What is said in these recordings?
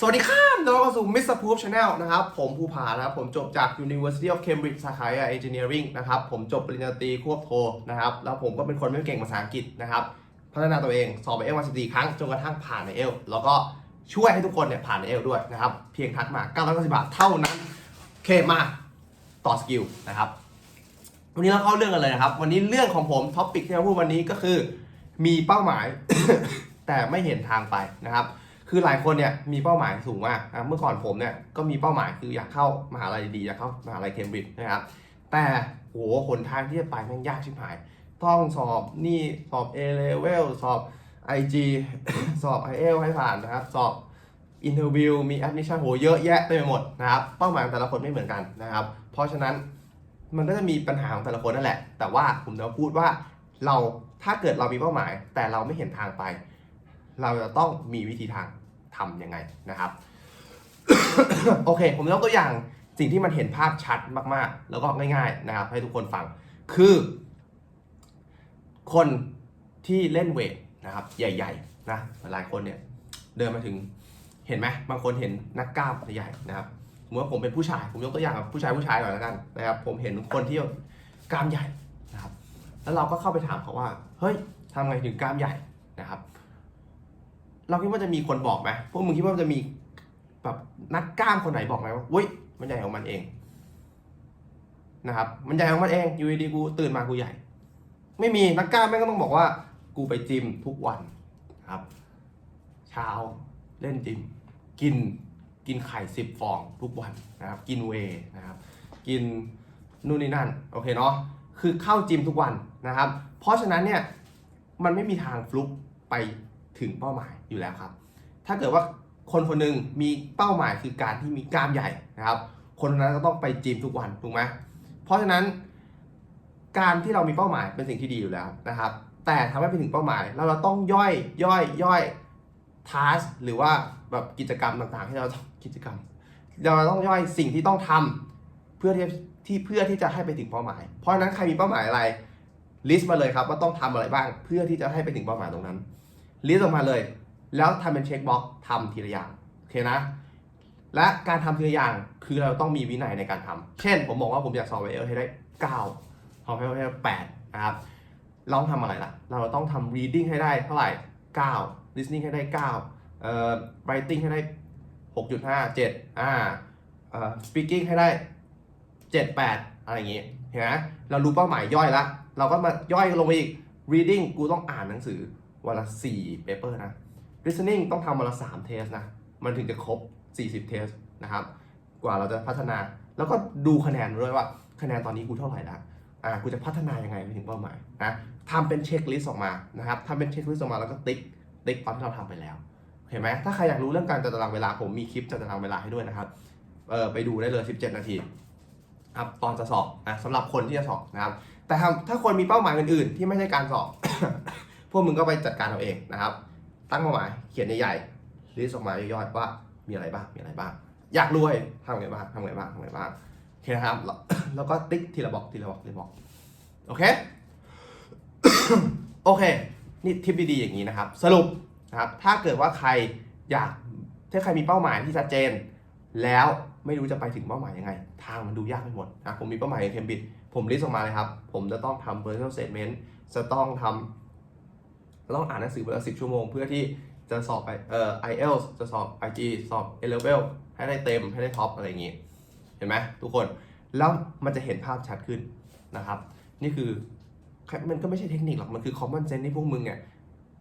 สวัสดีครับน้องเข้าสู่ Mr. Proof Channel นะครับ ผมภูผานะครับ ผมจบจาก University of Cambridge สาขา Engineering นะครับ ผมจบปริญญาตรีควบโทนะครับ แล้วผมก็เป็นคนไม่เก่งภาษาอังกฤษนะครับ พัฒนาตัวเองสอบเอลมาสิบสี่ครั้ง จนกระทั่งผ่านในเอลแล้วก็ช่วยให้ทุกคนเนี่ยผ่านในเอลด้วยนะครับ เพียงทักมา990บาทเท่านั้นโอเคมาต่อสกิลนะครับ วันนี้เราเข้าเรื่องกันเลยนะครับ วันนี้เรื่องของผมท็อปิกที่เราพูดวันนี้ก็คือ มีเป้าหมาย แต่ไม่เห็นทางไปนะครับ คือหลายคนเนี่ยมีเป้าหมายสูงมากเมื่อก่อนผมเนี่ยก็มีเป้าหมายคืออยากเข้ามหาลัยดีอยากเข้ามหาลัยเคมบริดจ์นะครับแต่โหหนทางที่จะไปม่งยากชิบหาย ต้องสอบนี่สอบ A level สอบ IG สอบ IELTS ให้ผ่านนะครับ สอบอินเทอร์วิวมี admission โหเยอะแยะเต็มไปหมดนะครับเป้าหมายของแต่ละคนไม่เหมือนกันนะครับ เพราะฉะนั้นมันก็จะมีปัญหาของแต่ละคนนั่นแหละ แต่ว่าผมจะพูดว่าเราถ้าเกิดเรามีเป้าหมาย แต่เราไม่เห็นทางไป เราจะต้องมีวิธีทางทำยังไงนะครับ โอเค ผมยกตัวอย่างสิ่งที่มันเห็นภาพชัดมากๆ แล้วก็ง่าย ๆนะครับ ให้ทุกคนฟังคือ คนที่เล่นเวทนะครับ ใหญ่ๆนะหลายคนเนี่ยเดินมาถึงเห็นไหมบางคนเห็นนักกล้ามใหญ่นะครับสมมติว่าผมเป็นผู้ชาย ผมยกตัวอย่างแบบผู้ชายผู้ชายก่อนแล้วกันนะครับ ผมเห็นคนที่กล้ามใหญ่นะครับ แล้วเราก็เข้าไปถามเขาว่า เฮ้ยทำไงถึงกล้ามใหญ่นะครับ เราคิดว่าจะมีคนบอกไหมพวกมึงคิดว่าจะมีแบบนักกล้ามคนไหนบอกไหมว่าเว้ยมันใหญ่ของมันเองนะครับมันใหญ่ของมันเองอยู่ดีกูตื่นมากูใหญ่ ไม่มีนักกล้ามแม่งก็ต้องบอกว่า กูไปจิมทุกวันครับ เช้าเล่นจิม กินกินไข่สิบฟองทุกวันนะครับ กินเวนะครับ กินนู่นนี่นั่นโอเคเนาะคือเข้าจิมทุกวันนะครับ เพราะฉะนั้นเนี่ยมันไม่มีทางฟลุกไป ถึงเป้าหมายอยู่แล้วครับ ถ้าเกิดว่าคนคนหนึ่งมีเป้าหมายคือการที่มีกล้ามใหญ่นะครับคนคนนั้นก็ต้องไปจิมทุกวันถูกไหมเพราะฉะนั้น การที่เรามีเป้าหมายเป็นสิ่งที่ดีอยู่แล้วนะครับ แต่ทำให้ไปถึงเป้าหมายเราเราต้องย่อยย่อยย่อยทัสหรือว่าแบบกิจกรรมต่างๆ ที่เราต้องกิจกรรม เราต้องย่อยสิ่งที่ต้องทำเพื่อที่ที่เพื่อที่จะให้ไปถึงเป้าหมาย เพราะฉะนั้นใครมีเป้าหมายอะไรลิสต์มาเลยครับว่าต้องทำอะไรบ้าง เพื่อที่จะให้ไปถึงเป้าหมายตรงนั้น ลิสต์ออกมาเลย แล้วทำเป็นเช็คบ็อกทำทีละอย่างโอเคนะ และการทำทีละอย่างคือเราต้องมีวินัยในการทำเช่น ผมบอกว่าผมอยากสอบไอเอลให้ได้9พอไปให้ได้แปดนะครับเราต้องทำอะไรล่ะ เราต้องทำ reading ให้ได้เท่าไหร่ 9 listening ให้ได้9เอ่อ writing ให้ได้ 6.5 7อ่าเอ่อ speaking ให้ได้ 7 8 อะไรอย่างงี้เห็นไหมเรารู้เป้าหมายย่อยละ เราก็มาย่อยลงไปอีก reading กูต้องอ่านหนังสือ วันละ4 paper นะ listening ต้องทำวันละ3 test นะ มันถึงจะครบ 40 test นะครับ กว่าเราจะพัฒนา แล้วก็ดูคะแนนด้วยว่า คะแนนตอนนี้กูเท่าไหร่ล้วอ่ากูจะพัฒนายังไงไปถึงเป้าหมายนะทำเป็นเช็คลิสต์ออกมานะครับทำเป็นเช็คลิสต์ออกมาแล้วก็ติ๊กติ๊กตอนที่เราทำไปแล้วเห็นไหมถ้าใครอยากรู้เรื่องการจัดตารางเวลาผมมีคลิปจัดตารางเวลาให้ด้วยนะครับเออไปดูได้เลย 17 นาทีครับตอนจะสอบนะสำหรับคนที่จะสอบนะครับ แต่ถ้าคนมีเป้าหมายอื่นๆ ที่ไม่ใช่การสอบ วกมึงก็ไปจัดการเอาเองนะครับ ตั้งเป้าหมายเขียนใหญ่ๆลิสต์ออกมาย่อยๆว่ามีอะไรบ้างมีอะไรบ้าง อยากรวยทำไงบ้างทำไงบ้างทำไงบ้างโอเคนะครับแล้วก็ติ๊กทีละบล็อกทีละบล็อกทีละบล็อกโอเคโอเคนี่ทิปดีๆอย่างนี้นะครับ สรุปนะครับถ้าเกิดว่าใครอยากถ้าใครมีเป้าหมายที่ชัดเจน แล้วไม่รู้จะไปถึงเป้าหมายยังไง ทางมันดูยากไปหมดนะผมมีเป้าหมายในเคมบิดผมลิสต์ออกมาเลยครับ ผมจะต้องทำ personal statement จะต้องทำ จะต้องอ่านหนังสือวันละสิบชั่วโมง เพื่อที่จะสอบไปเอ่อ IELTS จะสอบ IG สอบ A level ให้ได้เต็มให้ได้ท็อปอะไรอย่างนี้ เห็นไหมทุกคน แล้วมันจะเห็นภาพชัดขึ้นนะครับ นี่คือมันก็ไม่ใช่เทคนิคหรอก มันคือ common sense ที่พวกมึงเนี่ย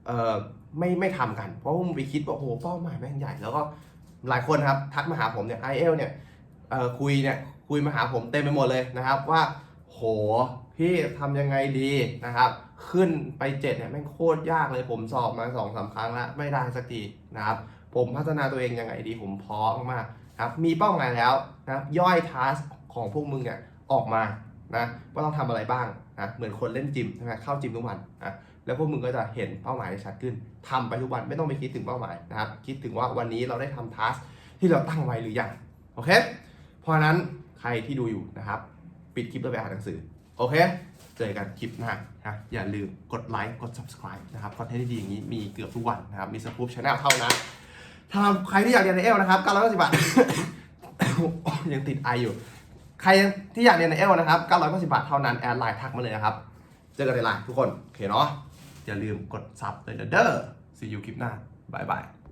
เอ่อไม่ไม่ทำกัน เพราะว่ามึงไปคิดว่าโอ้โหเป้าหมายแม่งใหญ่ แล้วก็หลายคนครับทักมาหาผมเนี่ย i อเอลเนี่ยเอ่อคุยเนี่ยคุยมาหาผมเต็มไปหมดเลยนะครับว่าโห พี่ทำยังไงดีนะครับ ขึ้นไปเจ็ดเนี่ยแม่งโคตรยากเลยผมสอบมาสองสามครั้งแล้วไม่ได้สักทีนะครับ ผมพัฒนาตัวเองยังไงดีผมพร้อมมากครับมีเป้าหมายแล้วนะย่อยทัสของพวกมึงเนี่ยออกมานะว่าต้องทำอะไรบ้างนะเหมือนคนเล่นจิมใช่ไหมเข้าจิมทุกวันนะแล้วพวกมึงก็จะเห็นเป้าหมายชัดขึ้นทำไปทุกวันไม่ต้องไปคิดถึงเป้าหมายนะครับ คิดถึงว่าวันนี้เราได้ทำทัสที่เราตั้งไว้หรือยังโอเคเพราะฉะนั้นใครที่ดูอยู่นะครับ ปิดคลิปแล้วไปอ่านหนังสือ โอเค เจอกันคลิปหน้านะอย่าลืมกดไลค์กด subscribe นะครับคอนเทนต์ดีๆอย่างนี้มีเกือบทุกวันนะครับ มีสกู๊ปชาแนลเท่านั้นถ้าใครที่อยากเรียนในเอลนะครับ990บาท ยังติดไออยู่ ใครที่อยากเรียนในเอลนะครับ990บาทเท่านั้นแอดไลน์ทักมาเลยนะครับ เจอกันในไลน์ทุกคน โอเคเนาะอย่าลืมกดซับเลยเด้อ see you คลิปหน้าบายบาย